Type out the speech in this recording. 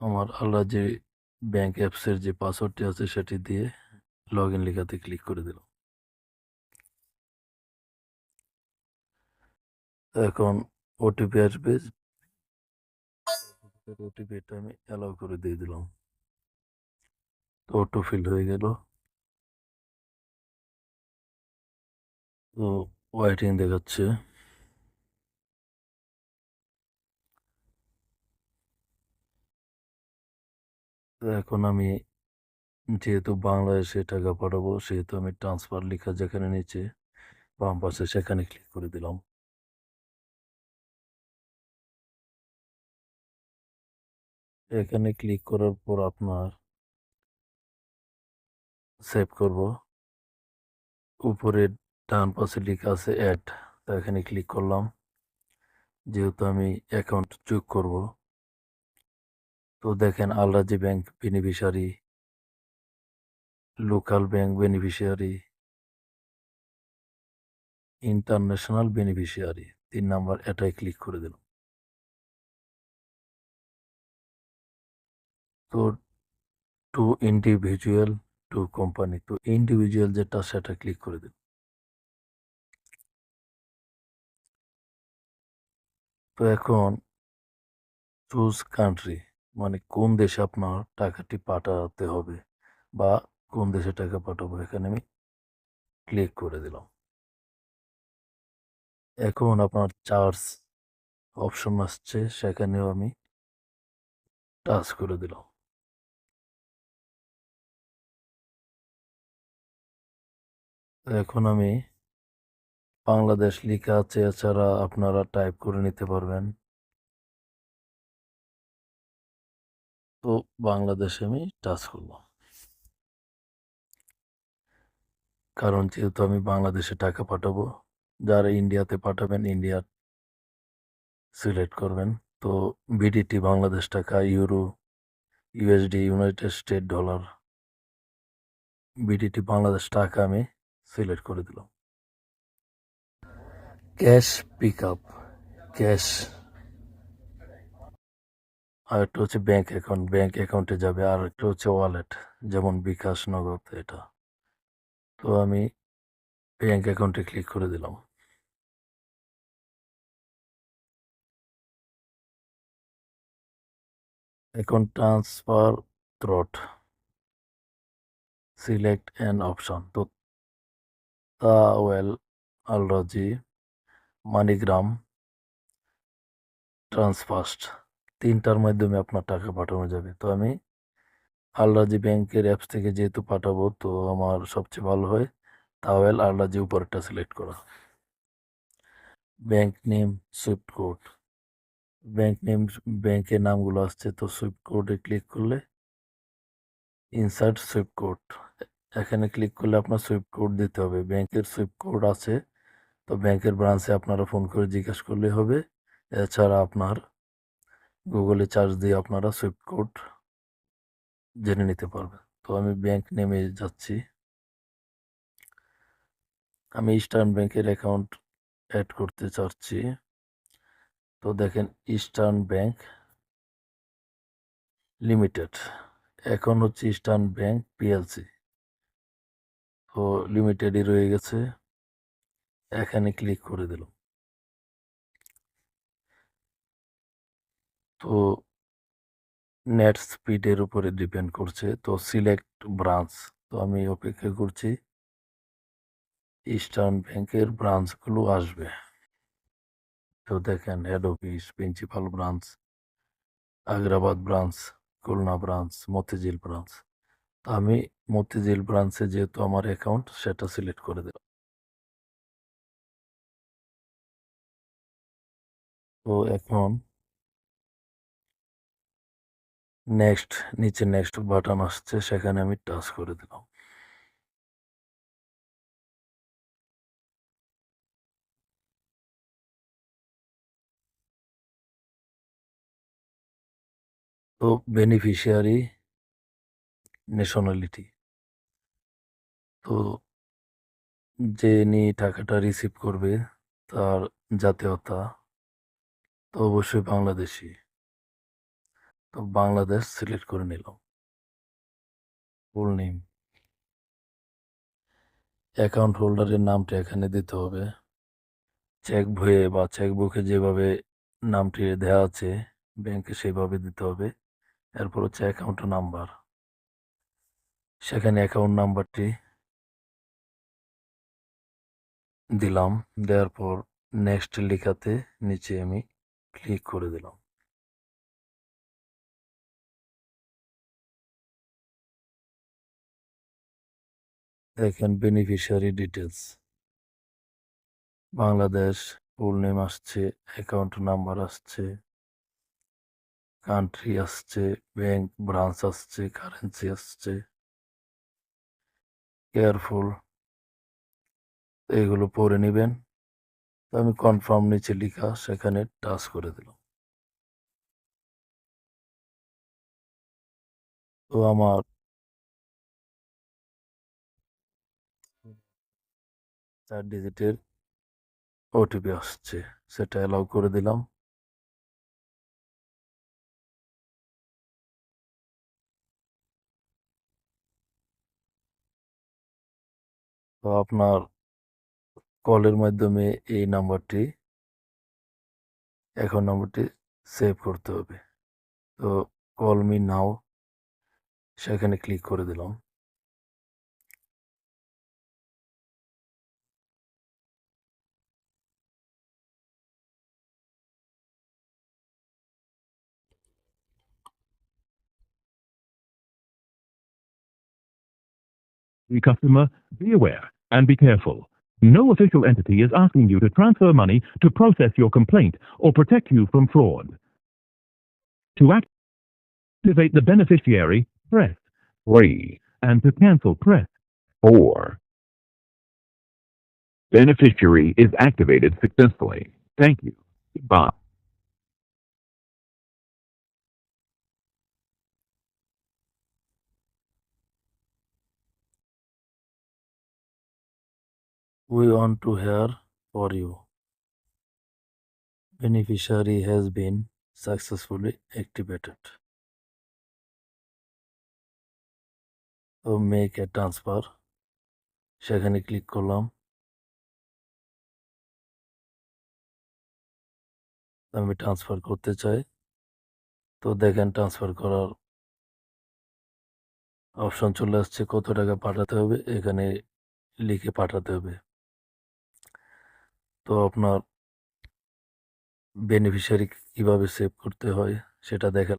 আমার আল্লাজি ব্যাংক অ্যাপসের যে পাসওয়ার্ডটি আছে সেটি দিয়ে লগ ইন লেখাতে ক্লিক করে দিলাম এখন ওটিপি আসবে। ওটিপিটা আমি অ্যালাউ করে দিয়ে দিলাম। তো অটো ফিল হয়ে গেল। তো ওয়াইটিং দেখাচ্ছে। এখন আমি যেহেতু বাংলাদেশে টাকা পাঠাবো, সেহেতু আমি ট্রান্সফার লেখা যেখানে নিচে বাম পাশে সেখানে ক্লিক করে দিলাম। এখানে ক্লিক করার পর আপনার সেভ করব। উপরে ডান পাশে লেখা আছে অ্যাড এখানে ক্লিক করলাম। যেহেতু আমি অ্যাকাউন্ট যোগ করব। তো দেখেন Al Rajhi bank beneficiary local bank beneficiary international beneficiary তিন নাম্বার এটাই ক্লিক করে দিলাম তো টু ইন্ডিভিজুয়াল টু কোম্পানি তো ইন্ডিভিজুয়াল যেটা সেটা ক্লিক করে দিন তো এখন চুজ কান্ট্রি মানে কোন দেশে আপনার টাকাটি পাঠাতে হবে বা কোন দেশে টাকা পাঠাবো এখানে আমি ক্লিক করে দিলাম। এখন আপনার চার্জ অপশন আসছে, সেখানেও আমি টাচ করে দিলাম। এখন আমি বাংলাদেশ লেখা আছে, এছাড়া আপনারা টাইপ করে নিতে পারবেন। তো বাংলাদেশে আমি টাচ করলাম। কারণ যেহেতু আমি বাংলাদেশে টাকা পাঠাবো, যারা ইন্ডিয়াতে পাঠাবেন ইন্ডিয়ার সিলেক্ট করবেন, তো BDT Bangladesh taka, euro USD United State dollar BDT Bangladesh taka আমি সিলেক্ট করে দিলাম। ক্যাশ পিক আপ ক্যাশ আর একটা হচ্ছে ব্যাংক অ্যাকাউন্ট ব্যাংক অ্যাকাউন্টে যাবে আর একটা হচ্ছে ওয়ালেট যেমন বিকাশ নগদ এটা। তো আমি ব্যাংক অ্যাকাউন্টে ক্লিক করে দিলাম। এখন transfer through select an option তো তাওয়েল আলরাজি, মানিগ্রাম ট্রান্সফাস্ট তিনটার মাধ্যমে আপনার টাকা পাঠানো যাবে। তো আমি আলরাজি ব্যাংকের অ্যাপস থেকে যেহেতু পাঠাবো, তো আমার সবচেয়ে ভালো হয় তাওয়েল আলরাজি উপরটা সিলেক্ট করা। Bank name swift code bank name, ব্যাংকের নামগুলো আসছে, তো সুইফট কোডে ক্লিক করলে ইনসার্ট সুইফট কোড এখানে ক্লিক করলে আপনার সুইফট কোড দিতে হবে। ব্যাংকের সুইফট কোড আছে, তো ব্যাংকের ব্রাঞ্চে আপনারা ফোন করে জিজ্ঞাসা করলে হবে। এছাড়া আপনার গুগলে চার্জ দিয়ে আপনারা সুইফট কোড জেনে নিতে পারবেন। তো আমি ব্যাংক নেমে যাচ্ছি। আমি ইস্টার্ন ব্যাংকের অ্যাকাউন্ট অ্যাড করতে চাচ্ছি। তো দেখেন ইস্টার্ন ব্যাংক লিমিটেড এখন হচ্ছে ইস্টার্ন ব্যাংক পিএলসি তো লিমিটেডই রয়ে গেছে। এখানে ক্লিক করে দিলাম। তো নেট স্পিডের উপরে ডিপেন্ড করছে। তো সিলেক্ট ব্রাঞ্চ তো আমি অপেক্ষা করছি। ইস্টার্ন ব্যাংকের ব্রাঞ্চগুলো আসবে। তো দেখেন head office principal branch Agrabad branch Khulna branch Motijheel branch তো আমি মতিঝিল ব্রাঞ্চে যেহেতু আমার অ্যাকাউন্ট সেটা সিলেক্ট করে দিলাম। তো এখন নেক্সট নিচে নেক্সট বাটন আসছে, সেখানে আমি টাচ করে দিলাম। তো বেনিফিশিয়ারি ন্যাশনালিটি তো যিনি টাকাটা রিসিভ করবে, তার জাতীয়তা, তো অবশ্যই বাংলাদেশি। বাংলাদেশ সিলেক্ট করে নিলাম। ফুল নেম অ্যাকাউন্ট হোল্ডারের নামটা এখানে দিতে হবে। চেক বইয়ে বা চেক বুকে যেভাবে নামটি দেওয়া আছে ব্যাংকে সেভাবে দিতে হবে। এরপর হচ্ছে অ্যাকাউন্ট নাম্বার সেখানে অ্যাকাউন্ট নাম্বারটি দিলাম। দেওয়ার পর নেক্সট লেখাতে নিচে আমি ক্লিক করে দিলাম। দেখেন beneficiary details Bangladesh full name আসছে অ্যাকাউন্ট নাম্বার আসছে কান্ট্রি আসছে ব্যাংক ব্রাঞ্চ আসছে কারেন্সি আসছে কেয়ারফুল এগুলো পড়ে নেবেন। তো আমি কনফার্ম নিচে লেখা, সেখানে টাচ করে দিলাম। তো আমার চার ডিজিটের ওটিপি আসছে, সেটা অ্যালাউ করে দিলাম। তো আপনার কলের মাধ্যমে এই নাম্বারটি এখন নাম্বারটি সেভ করতে হবে। তো কল মি নাও সেখানে ক্লিক করে দিলাম। Customer, be aware and be careful. No official entity is asking you to transfer money to process your complaint or protect you from fraud. To activate the beneficiary, press 3. And to cancel, press 4. Beneficiary is activated successfully. Thank you. Goodbye. We want to hear for you. Beneficiary has been successfully activated. তো make a transfer সেখানে click করলাম। আমি transfer করতে চাই। তো দেখেন transfer করার option চলে আসছে। কত টাকা পাঠাতে হবে? এখানে লিখে পাঠাতে হবে। তো আপনার বেনিফিশিয়ারি কীভাবে সেভ করতে হয় সেটা দেখা